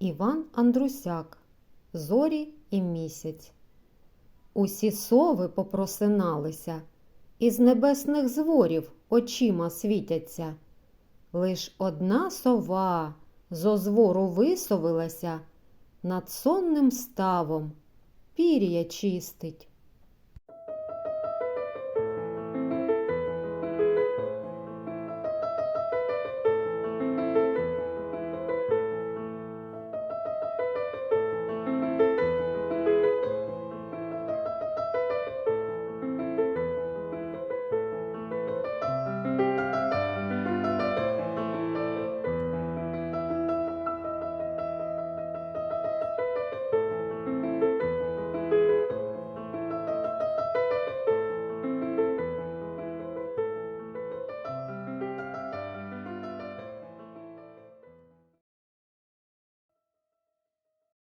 Іван Андрусяк Зорі і місяць. Усі сови попросиналися, із небесних зворів очима світяться. Лиш одна сова зо звору висовилася, над сонним ставом пір'я чистить.